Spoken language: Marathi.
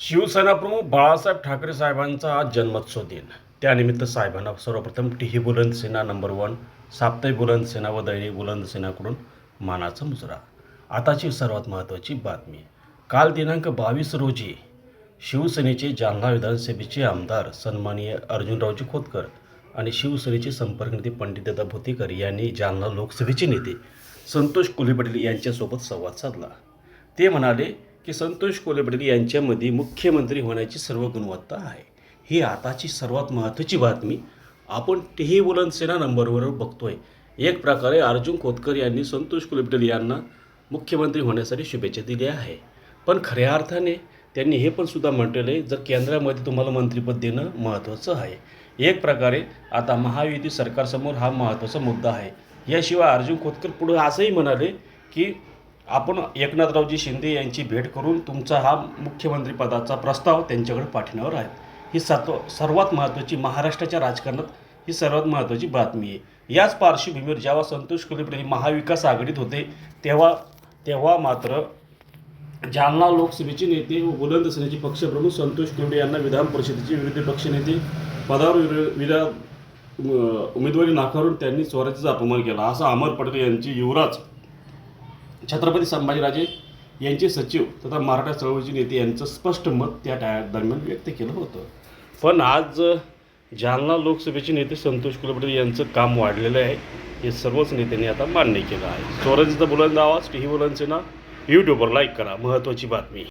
शिवसेना प्रमुख बाळासाहेब ठाकरे साहेबांचा आज जन्मोत्सव दिन. त्यानिमित्त साहेबांना सर्वप्रथम टीही बुलंद सेना नंबर वन साप्ताहिक बुलंद सेना व दैनिक बुलंद सेनाकडून मानाचा मुजरा. आताची सर्वात महत्त्वाची बातमी. काल दिनांक बावीस रोजी शिवसेनेचे जालना विधानसभेचे आमदार सन्माननीय अर्जुनरावजी खोतकर आणि शिवसेनेचे संपर्क नेते पंडित पंडितदादा भोतीकर यांनी जालना लोकसभेचे नेते संतोष कोल्हे पाटील यांच्यासोबत संवाद साधला. ते म्हणाले की संतोष कोल्हे यांच्यामध्ये मुख्यमंत्री होण्याची सर्व गुणवत्ता आहे. ही आताची सर्वात महत्त्वाची बातमी आपण तेही बुलंद नंबरवर बघतोय. एक प्रकारे अर्जुन खोतकर यांनी संतोष कोल्हे यांना मुख्यमंत्री होण्यासाठी शुभेच्छा दिल्या आहे पण खऱ्या अर्थाने त्यांनी हे पण सुद्धा म्हटलेलं आहे जर केंद्रामध्ये तुम्हाला मंत्रिपद देणं महत्त्वाचं आहे. एक प्रकारे आता महायुती सरकारसमोर हा महत्त्वाचा मुद्दा आहे. याशिवाय अर्जुन खोतकर पुढे असंही म्हणाले की आपण एकनाथरावजी शिंदे यांची भेट करून तुमचा हा मुख्यमंत्रीपदाचा प्रस्ताव त्यांच्याकडे पाठवण्यावर आहे ही सत्व सर्वात महत्त्वाची महाराष्ट्राच्या राजकारणात ही सर्वात महत्त्वाची बातमी आहे. याच पार्श्वभूमीवर जेव्हा संतोष कुलकर्णी महाविकास आघाडीत होते तेव्हा तेव्हा मात्र जालना लोकसभेचे नेते व बुलंद सेनेचे पक्षप्रमुख संतोष कुंडे यांना विधान परिषदेचे विरोधी पक्षनेते पदावर विरो- विरा उमेदवारी नाकारून त्यांनी स्वराज्याचा अपमान केला. असा अमर पटेल यांचे युवराज छत्रपती संभाजीराजे यांचे सचिव तथा मराठा चळवळीचे नेते यांचं स्पष्ट मत त्या टाया दरम्यान व्यक्त केलं होतं. पण आज जालना लोकसभेचे नेते संतोष कुलपटे यांचं काम वाढलेलं आहे. हे सर्वच नेत्यांनी आता मान्य केलं आहे. स्वराज्यचा बुलंद आवाज टी व्ही बुलंदसेना यूट्यूबवर लाईक करा. महत्त्वाची बातमी.